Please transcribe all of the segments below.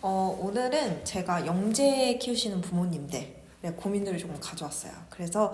어, 오늘은 제가 영재 키우시는 부모님들의 고민들을 조금 가져왔어요. 그래서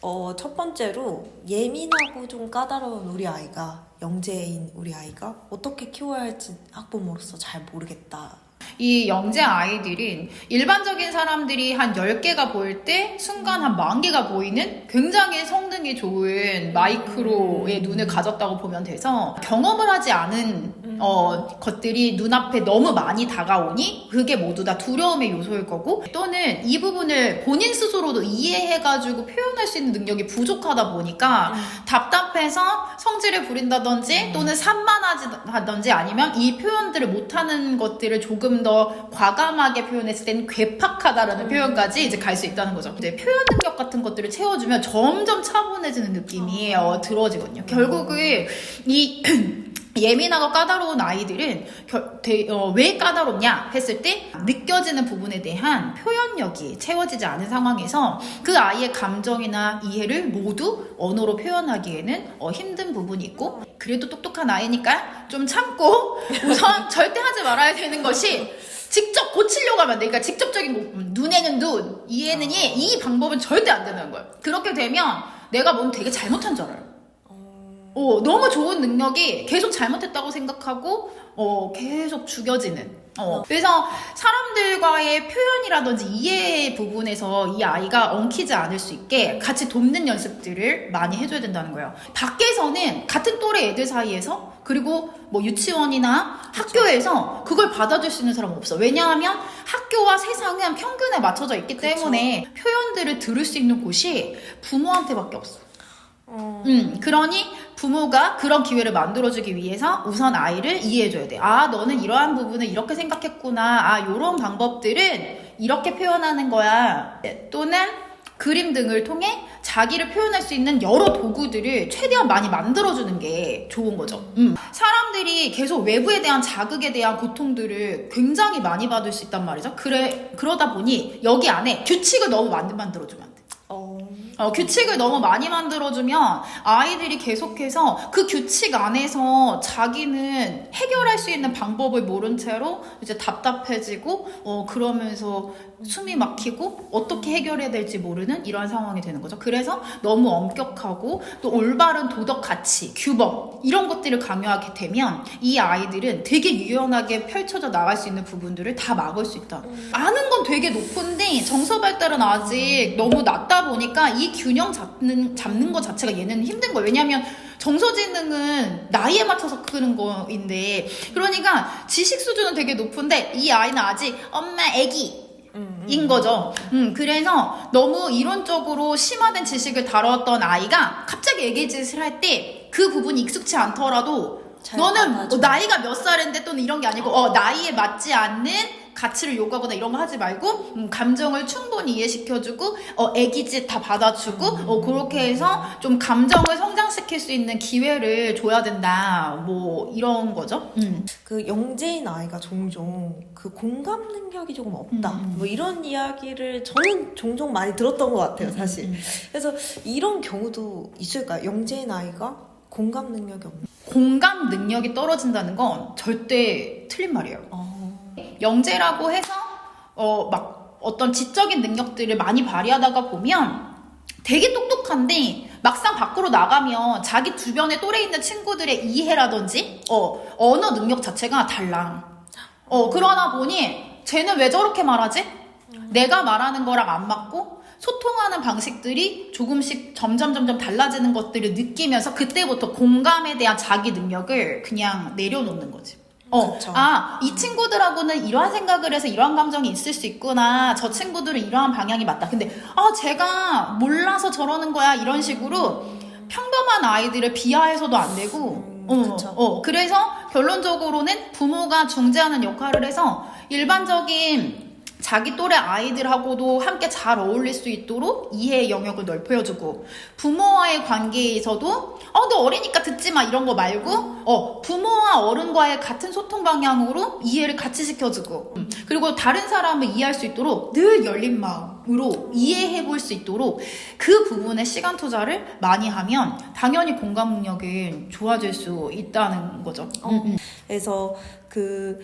어, 첫 번째로 예민하고 좀 까다로운 우리 아이가 영재인 우리 아이가 어떻게 키워야 할지 학부모로서 잘 모르겠다. 이 영재 아이들은 일반적인 사람들이 한 10개가 보일 때 순간 한 만 개가 보이는 굉장히 성능이 좋은 마이크로의 눈을 가졌다고 보면 돼서 경험을 하지 않은 어, 것들이 눈앞에 너무 많이 다가오니 그게 모두 다 두려움의 요소일 거고 또는 이 부분을 본인 스스로도 이해해가지고 표현할 수 있는 능력이 부족하다 보니까 답답해서 성질을 부린다든지 또는 산만하다든지 아니면 이 표현들을 못하는 것들을 조금 더 과감하게 표현했을 때는 괴팍하다라는 표현까지 이제 갈 수 있다는 거죠. 이제 표현 능력 같은 것들을 채워주면 점점 차분해지는 느낌이 어, 들어지거든요. 결국은. 이 예민하고 까다로운 아이들은 결- 대- 어, 왜 까다롭냐 했을 때 느껴지는 부분에 대한 표현력이 채워지지 않은 상황에서 그 아이의 감정이나 이해를 모두 언어로 표현하기에는 어, 힘든 부분이 있고 그래도 똑똑한 아이니까 좀 참고 우선 절대 하지 말아야 되는 것이 직접 고치려고 하면 안 돼. 그러니까 직접적인 거, 음, 눈에는 눈, 이에는 이, 이 방법은 절대 안 되는 거예요. 그렇게 되면 내가 뭔 되게 잘못한 줄 알아요. 어, 너무 좋은 능력이 계속 잘못했다고 생각하고 어, 계속 죽여지는. 어. 그래서 사람들과의 표현이라든지 이해 부분에서 이 아이가 엉키지 않을 수 있게 같이 돕는 연습들을 많이 해줘야 된다는 거예요. 밖에서는 같은 또래 애들 사이에서 그리고 뭐 유치원이나 학교에서 그걸 받아줄 수 있는 사람 은 없어. 왜냐하면 학교와 세상은 평균에 맞춰져 있기. 때문에 표현들을 들을 수 있는 곳이 부모한테밖에 없어. 어, 음, 그러니 부모가 그런 기회를 만들어주기 위해서 우선 아이를 이해해줘야 돼. 아, 너는 이러한 부분을 이렇게 생각했구나. 아, 요런 방법들은 이렇게 표현하는 거야. 또는 그림 등을 통해 자기를 표현할 수 있는 여러 도구들을 최대한 많이 만들어주는 게 좋은 거죠. 음. 사람들이 계속 외부에 대한 자극에 대한 고통들을 굉장히 많이 받을 수 있단 말이죠. 그래, 그러다 보니 여기 안에 규칙을 너무 만들어주면. 어, 어, 규칙을 너무 많이 만들어주면 아이들이 계속해서 그 규칙 안에서 자기는 해결할 수 있는 방법을 모른 채로 이제 답답해지고, 어, 그러면서 숨이 막히고 어떻게 해결해야 될지 모르는 이러한 상황이 되는 거죠. 그래서 너무 엄격하고 또 올바른 도덕 가치, 규범, 이런 것들을 강요하게 되면 이 아이들은 되게 유연하게 펼쳐져 나갈 수 있는 부분들을 다 막을 수 있다. 아는 건 되게 높은데 정서 발달은 아직 너무 낮다 보니까 이 균형 잡는 잡는 것 자체가 얘는 힘든 거예요. 왜냐하면 정서지능은 나이에 맞춰서 크는 거인데 그러니까 지식 수준은 되게 높은데 이 아이는 아직 엄마 애기 음, 인 거죠. 음, 그래서 너무 이론적으로 심화된 지식을 다뤘던 아이가 갑자기 애기짓을 할 때 그 부분이 익숙치 않더라도 잘 너는. 어, 나이가 몇 살인데 또는 이런 게 아니고 어, 나이에 맞지 않는 가치를 요구하거나 이런 거 하지 말고 음, 감정을 충분히 이해시켜주고 어, 애기짓 다 받아주고 어, 그렇게 해서 좀 감정을 성장시킬 수 있는 기회를 줘야 된다. 뭐 이런 거죠. 음. 그 영재인 아이가 종종 그 공감 능력이 조금 없다. 음, 음. 뭐 이런 이야기를 저는 종종 많이 들었던 것 같아요, 사실. 음, 음. 그래서 이런 경우도 있을까요? 영재인 아이가 공감 능력이 없는. 공감 능력이 떨어진다는 건 절대 틀린 말이에요. 어, 영재라고 해서 어 막 어떤 지적인 능력들을 많이 발휘하다가 보면 되게 똑똑한데 막상 밖으로 나가면 자기 주변에 또래 있는 친구들의 이해라든지 어 언어 능력 자체가 달라. 어 그러다 보니 쟤는 왜 저렇게 말하지? 내가 말하는 거랑 안 맞고 소통하는 방식들이 조금씩 점점 점점 달라지는 것들을 느끼면서 그때부터 공감에 대한 자기 능력을 그냥 내려놓는 거지. 어, 그쵸. 아, 이 친구들하고는 이러한 생각을 해서 이러한 감정이 있을 수 있구나. 저 친구들은 이러한 방향이 맞다. 근데, 아, 제가 몰라서 저러는 거야. 이런 식으로 평범한 아이들을 비하해서도 안 되고, 음, 어, 그쵸. 어, 그래서 결론적으로는 부모가 중재하는 역할을 해서 일반적인 자기 또래 아이들하고도 함께 잘 어울릴 수 있도록 이해의 영역을 넓혀주고 부모와의 관계에서도 어 너 어리니까 듣지 마 이런 거 말고 어 부모와 어른과의 같은 소통 방향으로 이해를 같이 시켜주고 음, 그리고 다른 사람을 이해할 수 있도록 늘 열린 마음으로 이해해 볼 수 있도록 그 부분에 시간 투자를 많이 하면 당연히 공감 능력은 좋아질 수 있다는 거죠. 어. 음, 음. 그래서 그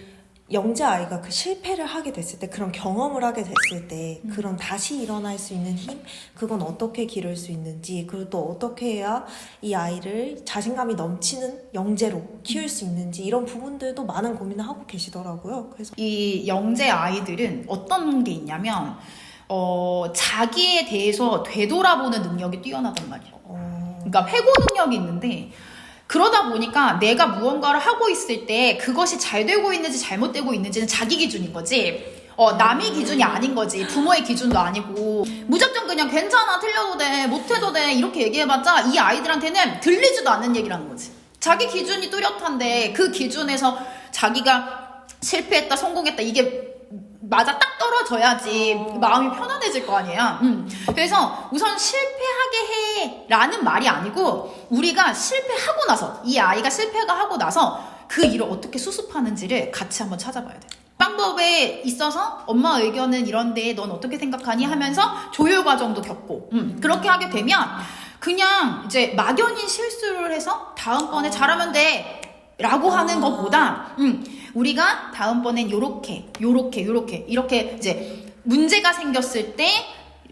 영재 아이가 그 실패를 하게 됐을 때 그런 경험을 하게 됐을 때 음. 그런 다시 일어날 수 있는 힘 그건 어떻게 기를 수 있는지 그리고 또 어떻게 해야 이 아이를 자신감이 넘치는 영재로 키울 수 있는지 이런 부분들도 많은 고민을 하고 계시더라고요. 그래서 이 영재 아이들은 어떤 게 있냐면 어, 자기에 대해서 되돌아보는 능력이 뛰어나단 말이에요. 어, 그러니까 회고 능력이 있는데 그러다 보니까 내가 무언가를 하고 있을 때 그것이 잘 되고 있는지 잘못되고 있는지는 자기 기준인 거지. 어, 남의 기준이 아닌 거지. 부모의 기준도 아니고. 무작정 그냥 괜찮아, 틀려도 돼, 못해도 돼, 이렇게 얘기해봤자 이 아이들한테는 들리지도 않는 얘기라는 거지. 자기 기준이 뚜렷한데 그 기준에서 자기가 실패했다, 성공했다, 이게 맞아 딱 떨어져야지 마음이 편안해질 거 아니야. 음. 그래서 우선 실패하게 해라는 말이 아니고 우리가 실패하고 나서 이 아이가 실패가 하고 나서 그 일을 어떻게 수습하는지를 같이 한번 찾아봐야 돼. 방법에 있어서 엄마 의견은 이런데 넌 어떻게 생각하니 하면서 조율 과정도 겪고 음, 그렇게 하게 되면 그냥 이제 막연히 실수를 해서 다음번에 잘하면 돼 라고 하는 것보다 음, 우리가 다음번엔 요렇게 요렇게 요렇게 이렇게 이제 문제가 생겼을 때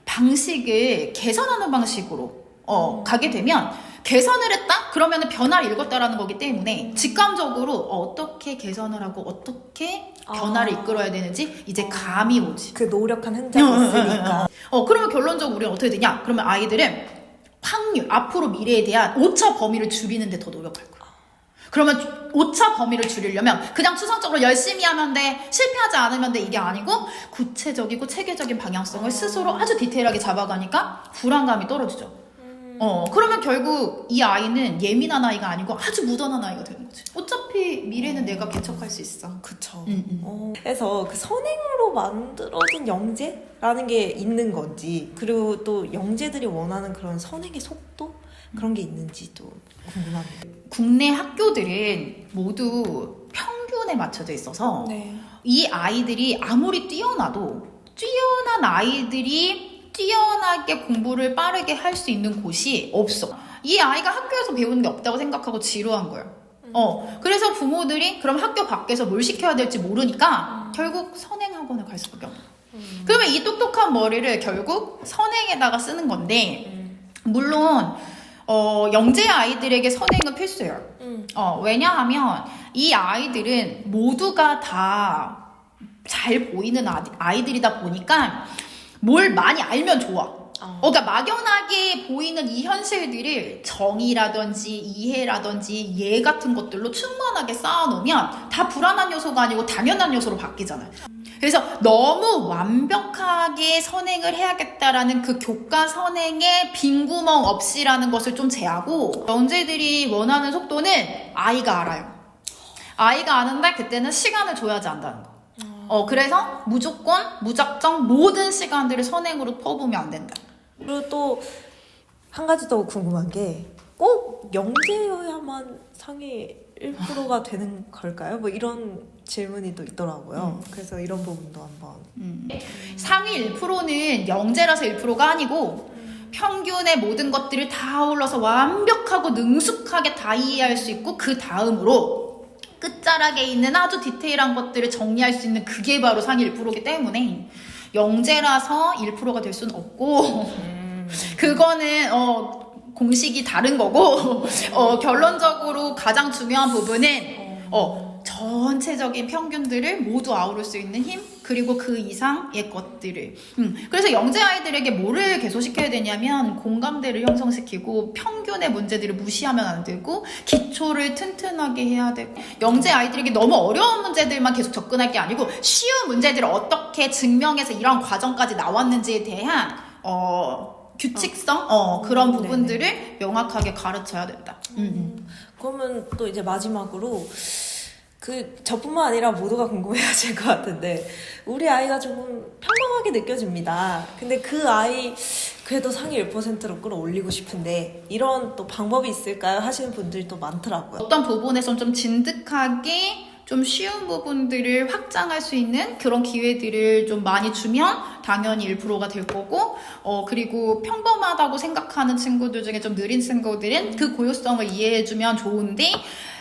방식을 개선하는 방식으로 어, 가게 되면 개선을 했다? 그러면 변화를 읽었다라는 거기 때문에 직감적으로 어떻게 개선을 하고 어떻게 변화를 아. 이끌어야 되는지 이제 감이 오지. 그 노력한 흔적이 있으니까 어, 그러면 결론적으로 우리는 어떻게 되냐? 그러면 아이들은 확률, 앞으로 미래에 대한 오차 범위를 줄이는데 더 노력할 거야. 그러면 오차 범위를 줄이려면 그냥 추상적으로 열심히 하면 돼, 실패하지 않으면 돼, 이게 아니고 구체적이고 체계적인 방향성을 스스로 아주 디테일하게 잡아가니까 불안감이 떨어지죠. 어, 그러면 결국 이 아이는 예민한 아이가 아니고 아주 무던한 아이가 되는 거지. 어차피 미래는 내가 개척할 수 있어. 그쵸. 음, 음. 어, 그래서 그 선행으로 만들어진 영재라는 게 있는 건지 그리고 또 영재들이 원하는 그런 선행의 속도 그런 게 있는지도 궁금합니다. 국내 학교들은 모두 평균에 맞춰져 있어서 네. 이 아이들이 아무리 뛰어나도 뛰어난 아이들이 뛰어나게 공부를 빠르게 할 수 있는 곳이 없어. 이 아이가 학교에서 배우는 게 없다고 생각하고 지루한 거야. 어, 그래서 부모들이 그럼 학교 밖에서 뭘 시켜야 될지 모르니까 결국 선행학원을 갈 수밖에 없어. 그러면 이 똑똑한 머리를 결국 선행에다가 쓰는 건데, 물론, 어, 영재 아이들에게 선행은 필수예요. 음. 어, 왜냐하면 이 아이들은 모두가 다 잘 보이는 아이- 아이들이다 보니까 뭘 많이 알면 좋아. 어. 어, 그러니까 막연하게 보이는 이 현실들을 정의라든지 이해라든지 예 같은 것들로 충분하게 쌓아놓으면 다 불안한 요소가 아니고 당연한 요소로 바뀌잖아요. 그래서 너무 완벽하게 선행을 해야겠다라는 그 교과 선행의 빈 구멍 없이라는 것을 좀 제하고 영재들이 원하는 속도는 아이가 알아요. 아이가 아는데 그때는 시간을 줘야지 안다는 거. 어, 그래서 무조건, 무작정 모든 시간들을 선행으로 퍼부으면 안 된다. 그리고 또 한 가지 더 궁금한 게 꼭 영재여야만 상위 1%가 되는 걸까요? 뭐 이런 질문이 또 있더라고요. 그래서 이런 부분도 한번 음. 상위 1%는 영재라서 1%가 아니고 평균의 모든 것들을 다 아울러서 완벽하고 능숙하게 다 이해할 수 있고 그 다음으로 끝자락에 있는 아주 디테일한 것들을 정리할 수 있는 그게 바로 상위 1%이기 때문에 영재라서 1%가 될 수는 없고 그거는 어 공식이 다른 거고 어 결론적으로 가장 중요한 부분은 어 전체적인 평균들을 모두 아우를 수 있는 힘 그리고 그 이상의 것들을. 음, 그래서 영재 아이들에게 뭐를 개소시켜야 되냐면 공감대를 형성시키고 평균의 문제들을 무시하면 안 되고 기초를 튼튼하게 해야 되고 영재 아이들에게 너무 어려운 문제들만 계속 접근할 게 아니고 쉬운 문제들을 어떻게 증명해서 이런 과정까지 나왔는지에 대한 어 규칙성 어 그런 음, 부분들을 명확하게 가르쳐야 된다. 음, 그러면 또 이제 마지막으로 그 저뿐만 아니라 모두가 궁금해하실 것 같은데 우리 아이가 조금 평범하게 느껴집니다. 근데 그 아이 그래도 상위 1%로 끌어올리고 싶은데 이런 또 방법이 있을까요? 하시는 분들이 또 많더라고요. 어떤 부분에선 좀 진득하게 좀 쉬운 부분들을 확장할 수 있는 그런 기회들을 좀 많이 주면 당연히 1%가 될 거고, 어, 그리고 평범하다고 생각하는 친구들 중에 좀 느린 친구들은 그 고요성을 이해해주면 좋은데,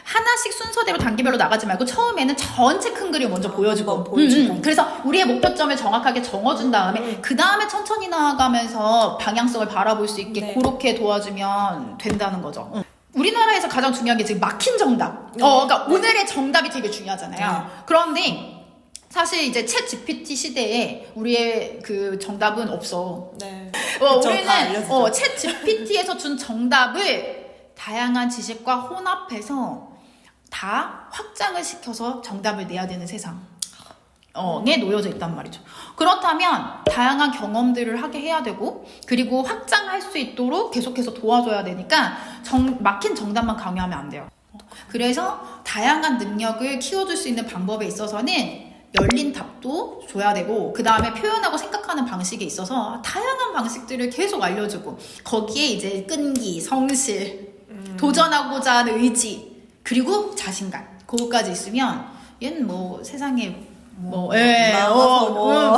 하나씩 순서대로 단계별로 나가지 말고 처음에는 전체 큰 그림 먼저 보여주고, 한번 보여주고. 음, 음. 그래서 우리의 목표점을 정확하게 정해준 다음에 음. 그 다음에 천천히 나아가면서 방향성을 바라볼 수 있게 네. 그렇게 도와주면 된다는 거죠. 응. 우리나라에서 가장 중요한 게 지금 막힌 정답. 네. 어, 그러니까 네. 오늘의 정답이 되게 중요하잖아요. 그런데 사실 이제 챗 GPT 시대에 우리의 그 정답은 없어. 네. 어, 그쵸, 다 우리는. 어, 챗 GPT에서 준 정답을 다양한 지식과 혼합해서 다 확장을 시켜서 정답을 내야 되는 세상. 어, 에 놓여져 있단 말이죠. 그렇다면 다양한 경험들을 하게 해야 되고 그리고 확장할 수 있도록 계속해서 도와줘야 되니까 정, 막힌 정답만 강요하면 안 돼요. 그래서 다양한 능력을 키워줄 수 있는 방법에 있어서는 열린 답도 줘야 되고 그 다음에 표현하고 생각하는 방식에 있어서 다양한 방식들을 계속 알려주고 거기에 이제 끈기, 성실, 음. 도전하고자 하는 의지 그리고 자신감 그거까지 있으면 얘는 뭐 세상에 뭐, 예, 나와서 어, 뭐. 음,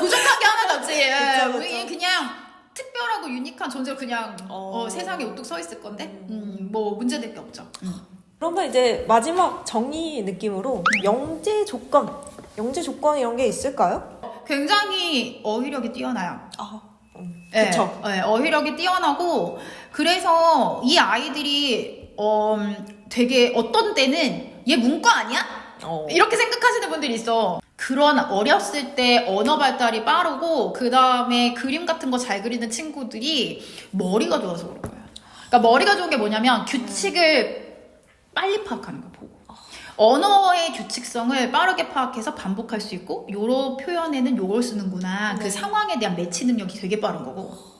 부족한 게 하나도 없지. 예, 그쵸, 그쵸. 우리 그냥 특별하고 유니크한 존재로 그냥 어. 어, 세상에 우뚝 서 있을 건데, 음, 뭐 문제될 게 없죠. 음. 그러면 이제 마지막 정의 느낌으로 영재 조건, 영재 조건 이런 게 있을까요? 굉장히 어휘력이 뛰어나요. 아, 음, 예, 그쵸. 예, 어휘력이 뛰어나고 그래서 이 아이들이 어, 되게 어떤 때는 얘 문과 아니야? 어. 이렇게 생각하시는 분들이 있어. 그런 어렸을 때 언어 발달이 빠르고 그 다음에 그림 같은 거 잘 그리는 친구들이 머리가 좋아서 그런 거야. 그러니까 머리가 좋은 게 뭐냐면 규칙을 빨리 파악하는 거 보고. 언어의 규칙성을 빠르게 파악해서 반복할 수 있고 요런 표현에는 요걸 쓰는구나. 그 네. 상황에 대한 매치 능력이 되게 빠른 거고.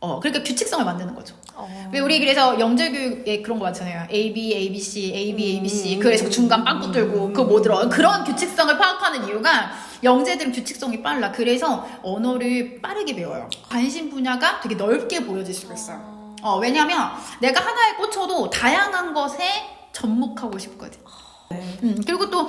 어, 그러니까 규칙성을 만드는 거죠. 어. 왜 우리 그래서 영재 교육에 그런 거 많잖아요. A B A B C A B A B C 음. 그래서 중간 빵 붙들고 그거 뭐 들어 그런 규칙성을 파악하는 이유가 영재들은 규칙성이 빨라. 그래서 언어를 빠르게 배워요. 관심 분야가 되게 넓게 보여질 수가 있어요. 어 왜냐면 내가 하나에 꽂혀도 다양한 것에 접목하고 싶거든. 네. 음 그리고 또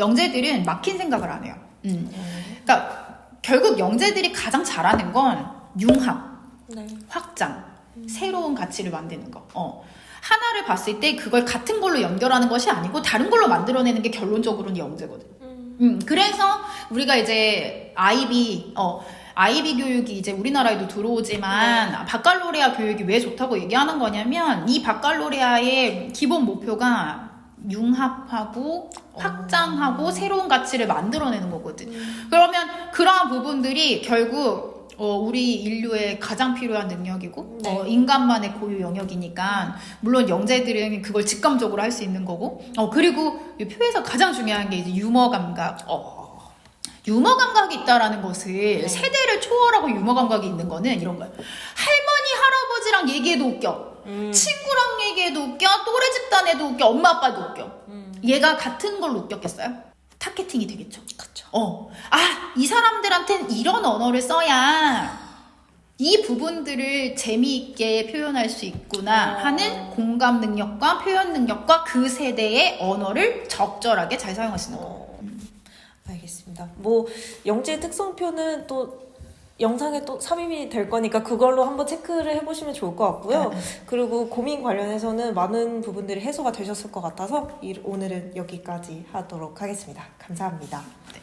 영재들은 막힌 생각을 안 해요. 음 네. 그러니까 결국 영재들이 가장 잘하는 건 융합. 네. 확장, 새로운 가치를 만드는 거. 어. 하나를 봤을 때 그걸 같은 걸로 연결하는 것이 아니고 다른 걸로 만들어내는 게 결론적으로는 영재거든. 음. 음, 그래서 우리가 이제 아이비, 어, 아이비 교육이 이제 우리나라에도 들어오지만 바칼로레아 교육이 왜 좋다고 얘기하는 거냐면 이 바칼로레아의 기본 목표가 융합하고 확장하고 새로운 가치를 만들어내는 거거든. 그러면 그러한 부분들이 결국 어, 우리 인류의 가장 필요한 능력이고 네. 어, 인간만의 고유 영역이니까 물론 영재들은 그걸 직감적으로 할 수 있는 거고 어, 그리고 이 표에서 가장 중요한 게 이제 유머 감각 어, 유머 감각이 있다라는 것을 네. 세대를 초월하고 유머 감각이 있는 거는 이런 거예요 할머니 할아버지랑 얘기해도 웃겨 음. 친구랑 얘기해도 웃겨 또래 집단에도 웃겨 엄마 아빠도 웃겨 음. 얘가 같은 걸로 웃겼겠어요? 타겟팅이 되겠죠 그쵸. 어, 아, 이 사람들한텐 이런 언어를 써야 이 부분들을 재미있게 표현할 수 있구나 어. 하는 공감 능력과 표현 능력과 그 세대의 언어를 적절하게 잘 있는 거. 어, 알겠습니다. 뭐 영재 특성표는 또 영상에 또 삽입이 될 거니까 그걸로 한번 체크를 해보시면 좋을 것 같고요. 그리고 고민 관련해서는 많은 부분들이 해소가 되셨을 것 같아서 이- 오늘은 여기까지 하도록 하겠습니다. 감사합니다. 네.